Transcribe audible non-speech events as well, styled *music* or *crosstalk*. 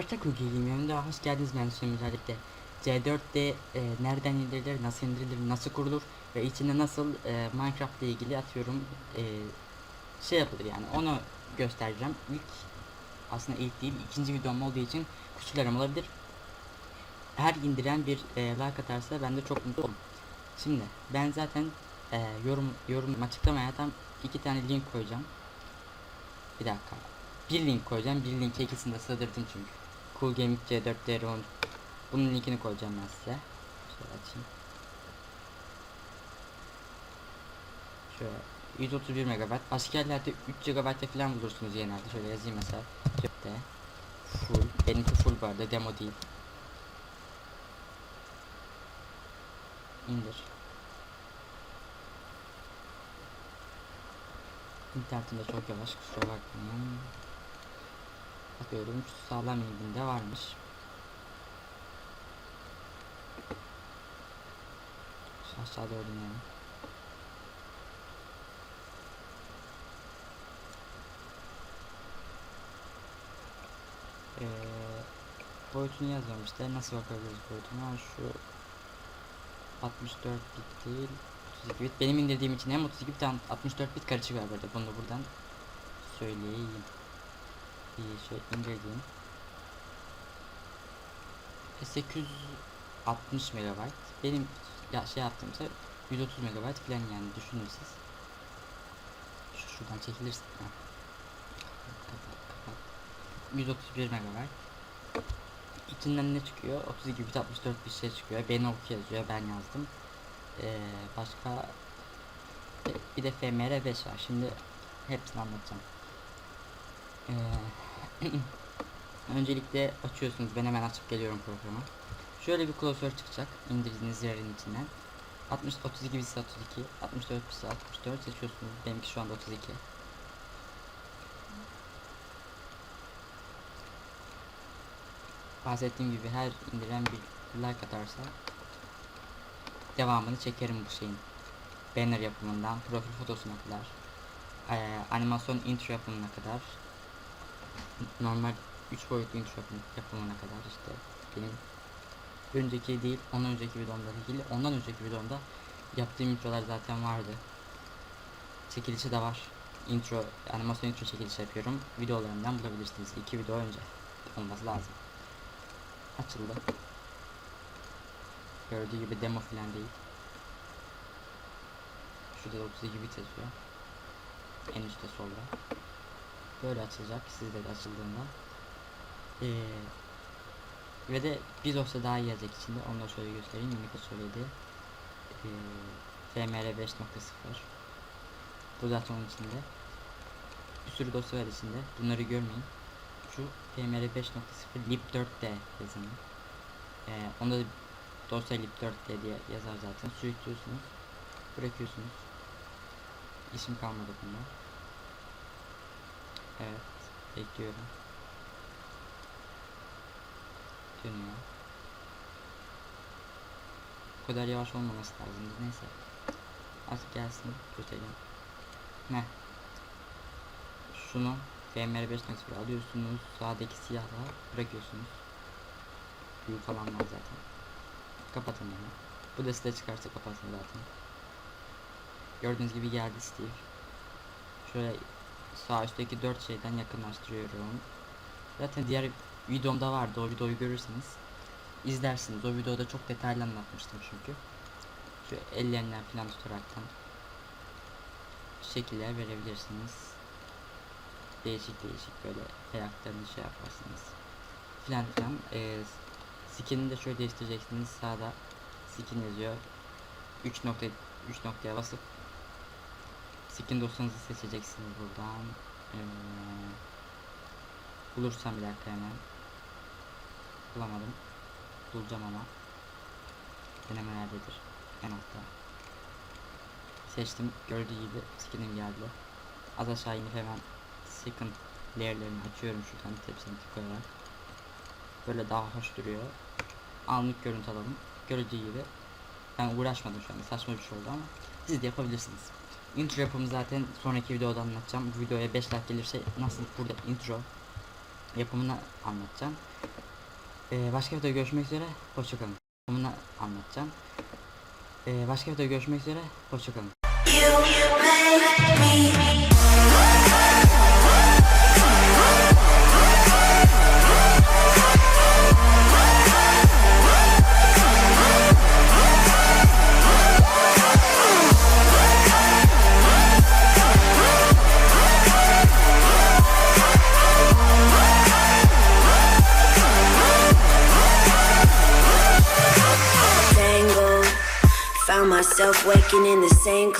arkadaşlar Cookie Gaming'e hoş geldiniz ben özellikle C4'te e, nereden indirilir, nasıl indirilir, nasıl kurulur ve içinde nasıl e, Minecraft ile ilgili atıyorum e, şey yapılır yani onu göstereceğim. İlk aslında ilk değil ikinci videom olduğu için kusurlarım olabilir. Her indiren bir e, like atarsa ben de çok mutlu olurum. Şimdi ben zaten e, yorum yorum açıklamaya tam iki tane link koyacağım. Bir dakika. Bir link koyacağım. Bir linke ikisini de sığdırdım çünkü. Cool Gaming C4 DR on. Bunun linkini koyacağım ben size. Şöyle açayım. Şöyle 131 MB. Başka yerlerde 3 GB falan bulursunuz genelde. Şöyle yazayım mesela. C4'te. Full. Benimki full bu arada demo değil. İndir. İnternetim de çok yavaş kusura bakmayın. Bakıyorum. Sağlam ilginde varmış. Şu aşağıda öğrenelim. Ee, boyutunu işte. Nasıl bakabiliriz boyutuna? Şu 64 bit değil 32 bit. Benim indirdiğim için hem 32 bit hem 64 bit karışık var burada. Bunu da buradan söyleyeyim bir şey indirdiğim E, 860 MB benim ya şey yaptığımsa 130 MB falan yani düşünün siz Şu, şuradan çekilirsin ha. Kapat, kapat. 131 MB içinden ne çıkıyor? 32 bit 64 bir şey çıkıyor. Beni oku yazıyor ben yazdım. Ee, başka bir de FMR 5 var. Şimdi hepsini anlatacağım. Ee, *clears throat* öncelikle açıyorsunuz. Ben hemen açıp geliyorum programı şöyle bir klasör çıkacak. İndirdiğiniz yerin içinden 60 32 bit 32 64 bit 64 seçiyorsunuz. Benimki şu anda 32 bahsettiğim gibi her indiren bir like atarsa devamını çekerim bu şeyin. Banner yapımından profil fotosuna kadar animasyon intro yapımına kadar normal 3 boyutlu yapım- yapımına kadar işte benim önceki değil ondan önceki videomda ilgili ondan önceki videomda yaptığım introlar zaten vardı. Çekilişi de var. İntro animasyon intro çekilişi yapıyorum. Videolarımdan bulabilirsiniz. İki video önce olması lazım. Açıldı. Gördüğü gibi demo falan değil. Şurada da 32 bit yazıyor. En üstte solda böyle açılacak sizde de açıldığında. Ee, ve de bir dosya daha yazacak içinde onu da şöyle göstereyim. Unicode söyledi. Ee, FMR 5.0 bu zaten onun içinde. Bir sürü dosya var içinde. Bunları görmeyin. Şu FMR 5.0 lib4d yazını ee, onda da dosya lib4d diye yazar zaten. Sürüklüyorsunuz bırakıyorsunuz. İsim kalmadı bunda evet bekliyorum. Dönüyor. Bu kadar yavaş olmaması lazım. Neyse. Artık gelsin göstereyim ne şunu FMR 5.0 alıyorsunuz. Sağdaki siyahla bırakıyorsunuz. Büyük falan var zaten. Kapatın yani bu da size çıkarsa kapatın zaten. Gördüğünüz gibi geldi Steve. Şöyle sağ üstteki dört şeyden yakınlaştırıyorum. Zaten diğer videomda vardı o videoyu görürseniz izlersiniz. O videoda çok detaylı anlatmıştım çünkü. Şu ellerinden falan tutaraktan şekiller verebilirsiniz. Değişik değişik böyle ayaklarını şey yaparsınız filan filan. Ee, skinini de şöyle değiştireceksiniz. Sağda skin yazıyor. 3 nokta 3 noktaya basıp skin dosyanızı seçeceksiniz buradan. Ee, bulursam bir dakika hemen. Bulamadım. Bulacağım ama. Denemelerdedir en altta. Seçtim. Gördüğü gibi skinim geldi. Az aşağı inip hemen second layer'lerini açıyorum şuradan tepsini tıklayarak. Böyle daha hoş duruyor. Anlık görüntü alalım. Gördüğü gibi. Ben uğraşmadım şu anda saçma bir şey oldu ama siz de yapabilirsiniz intro yapımı zaten sonraki videoda anlatacağım bu videoya 5 like gelirse nasıl burada intro yapımını anlatacağım. Ee, başka videoda görüşmek üzere. Hoşçakalın. Yapımını anlatacağım. Ee, başka videoda görüşmek üzere. Hoşçakalın. You tangled. Myself waking in the same.